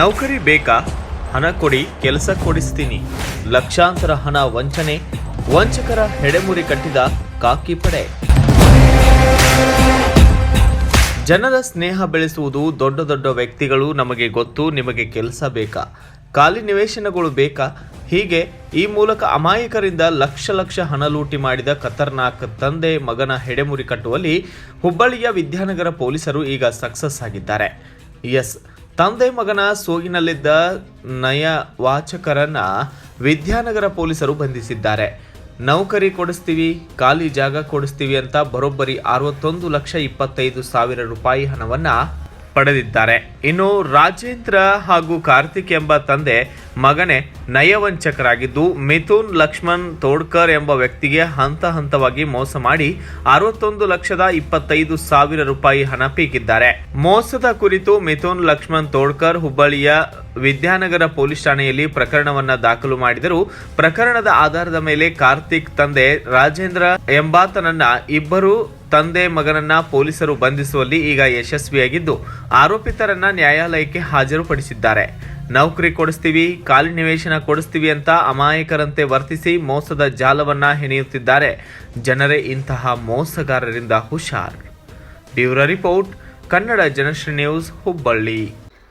ನೌಕರಿ ಬೇಕಾ? ಹಣ ಕೊಡಿ, ಕೆಲಸ ಕೊಡಿಸ್ತೀನಿ. ಲಕ್ಷಾಂತರ ಹಣ ವಂಚನೆ, ವಂಚಕರ ಹೆಡೆಮುರಿ ಕಟ್ಟಿದ ಕಾಕಿ ಪಡೆ. ಜನರ ಸ್ನೇಹ ಬೆಳೆಸುವುದು ದೊಡ್ಡ ದೊಡ್ಡ ವ್ಯಕ್ತಿಗಳು ನಮಗೆ ಗೊತ್ತು, ನಿಮಗೆ ಕೆಲಸ ಬೇಕಾ? ಖಾಲಿ ನಿವೇಶನಗಳು ಬೇಕಾ? ಹೀಗೆ ಈ ಮೂಲಕ ಅಮಾಯಕರಿಂದ ಲಕ್ಷ ಲಕ್ಷ ಹಣ ಲೂಟಿ ಮಾಡಿದ ಖತರ್ನಾಕ್ ತಂದೆ ಮಗನ ಹೆಡೆಮುರಿ ಕಟ್ಟುವಲ್ಲಿ ಹುಬ್ಬಳ್ಳಿಯ ವಿದ್ಯಾನಗರ ಪೊಲೀಸರು ಈಗ ಸಕ್ಸಸ್ ಆಗಿದ್ದಾರೆ. ಎಸ್ ತಂದೆ ಮಗನ ಸೋಗಿನಲ್ಲಿದ್ದ ನಯ ವಾಚಕರನ್ನ ವಿದ್ಯಾನಗರ ಪೊಲೀಸರು ಬಂಧಿಸಿದ್ದಾರೆ. ನೌಕರಿ ಕೊಡಿಸ್ತೀವಿ, ಖಾಲಿ ಜಾಗ ಕೊಡಿಸ್ತೀವಿ ಅಂತ ಬರೋಬ್ಬರಿ ಅರವತ್ತೊಂದು ಲಕ್ಷ ಇಪ್ಪತ್ತೈದು ಸಾವಿರ ರೂಪಾಯಿ ಹಣವನ್ನ ಪಡೆದಿದ್ದಾರೆ. ಇನ್ನು ರಾಜೇಂದ್ರ ಹಾಗೂ ಕಾರ್ತಿಕ್ ಎಂಬ ತಂದೆ ಮಗನೇ ನಯವಂಚಕರಾಗಿದ್ದು, ಮಿಥುನ್ ಲಕ್ಷ್ಮಣ್ ತೋಡ್ಕರ್ ಎಂಬ ವ್ಯಕ್ತಿಗೆ ಹಂತ ಹಂತವಾಗಿ ಮೋಸ ಮಾಡಿ ಅರವತ್ತೊಂದು ಲಕ್ಷದ ಇಪ್ಪತ್ತೈದು ಸಾವಿರ ರೂಪಾಯಿ ಹಣ ಪೀಕಿದ್ದಾರೆ. ಮೋಸದ ಕುರಿತು ಮಿಥುನ್ ಲಕ್ಷ್ಮಣ್ ತೋಡ್ಕರ್ ಹುಬ್ಬಳ್ಳಿಯ ವಿದ್ಯಾನಗರ ಪೊಲೀಸ್ ಠಾಣೆಯಲ್ಲಿ ಪ್ರಕರಣವನ್ನ ದಾಖಲು ಮಾಡಿದರು ಪ್ರಕರಣದ ಆಧಾರದ ಮೇಲೆ ಕಾರ್ತಿಕ್ ತಂದೆ ರಾಜೇಂದ್ರ ಎಂಬಾತನನ್ನ ಇಬ್ಬರು ತಂದೆ ಮಗನನ್ನ ಪೊಲೀಸರು ಬಂಧಿಸುವಲ್ಲಿ ಈಗ ಯಶಸ್ವಿಯಾಗಿದ್ದು, ಆರೋಪಿತರನ್ನ ನ್ಯಾಯಾಲಯಕ್ಕೆ ಹಾಜರುಪಡಿಸಿದ್ದಾರೆ. ನೌಕರಿ ಕೊಡಿಸ್ತೀವಿ ಕಾಲಿನಿವೇಶನ ಕೊಡಿಸ್ತೀವಿ ಅಂತ ಅಮಾಯಕರಂತೆ ವರ್ತಿಸಿ ಮೋಸದ ಜಾಲವನ್ನ ಹೆಣೆಯುತ್ತಿದ್ದಾರೆ. ಜನರೇ ಇಂತಹ ಮೋಸಗಾರರಿಂದ ಹುಷಾರ್. Bureau report, Kannada Janashri news, Hubballi.